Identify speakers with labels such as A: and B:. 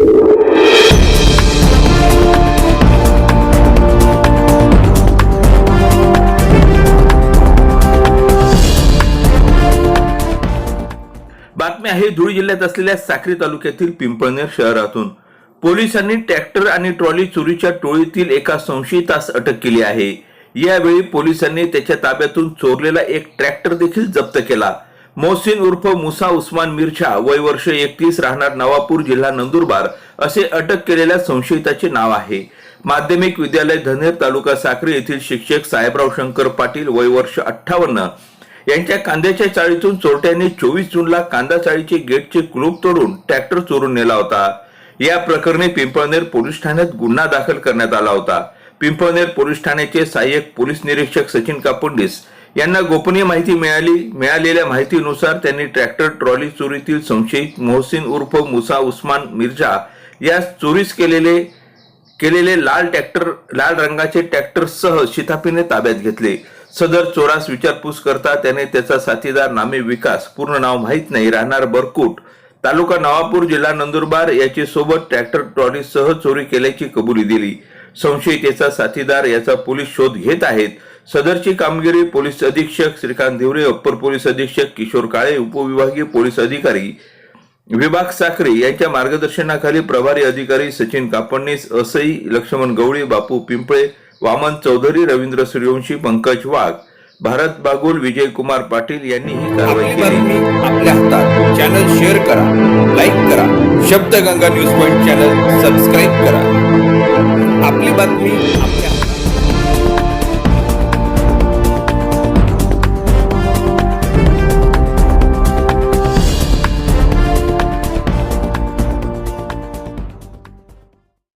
A: बातमी आहे धुळे जिल्ह्यात असलेल्या साक्री तालुक्यातील पिंपळनेर शहरातून. पोलिसांनी ट्रॅक्टर आणि ट्रॉली चोरीच्या टोळीतील एका संशयितास अटक केली आहे. यावेळी पोलिसांनी त्याच्या ताब्यातून चोरलेला एक ट्रॅक्टर देखील जप्त केला. मोहसिन उर्फ मुसा उस्मान मिरछा वय वर्ष एकतीस राहणार नवापूर जिल्हा नंदुरबार असे अटक केलेल्या संशयिताचे नाव आहे. माध्यमिक विद्यालय धनेर तालुका साक्री येथील शिक्षक साहेबराव शंकर पाटील वय वर्ष अठ्ठावन्न यांच्या कांद्याच्या चाळीतून चोरट्यांनी चोवीस जूनला कांदा चाळीचे गेटचे कुलूप तोडून ट्रॅक्टर चोरून नेला होता. या प्रकरणी पिंपळनेर पोलीस ठाण्यात गुन्हा दाखल करण्यात आला होता. पिंपळनेर पोलीस ठाण्याचे सहाय्यक पोलीस निरीक्षक सचिन कापुंडीस यांना गोपनीय माहिती मिळाली मिळालेल्या माहितीनुसार त्यांनी ट्रॅक्टर ट्रॉली चोरीतील संशयित मोहसिन उर्फ मुसा उस्मान मिर्झा या चोरीस केलेले केलेले लाल ट्रॅक्टर लाल रंगाचे ट्रॅक्टरसह ताब्यात घेतले. सदर चोरास विचारपूस करता त्याने त्याचा साथीदार नामे विकास पूर्ण नाव माहीत नाही राहणार बरकूट तालुका नवापूर जिल्हा नंदुरबार याची सोबत ट्रॅक्टर ट्रॉली सह चोरी केल्याची कबुली दिली. संशयितेचा साथीदार याचा पोलीस शोध घेत आहेत. सदरची कामगिरी पोलीस अधीक्षक श्रीकांत धिवरे अप्पर पोलीस अधीक्षक किशोर काळे उपविभागीय पोलीस अधिकारी विभाग साखरे यांच्या मार्गदर्शनाखाली प्रभारी अधिकारी सचिन कापडणीस असई लक्ष्मण गवळी बापू पिंपळे वामन चौधरी रवींद्र सूर्यवंशी पंकज वाघ भारत बागुल विजय कुमार पाटील यांनी ही कारवाई केली.
B: आपल्या हातात. चॅनल शेअर करा लाईक करा. Shabdganga news point channel subscribe करा. आपली बातमी आपल्या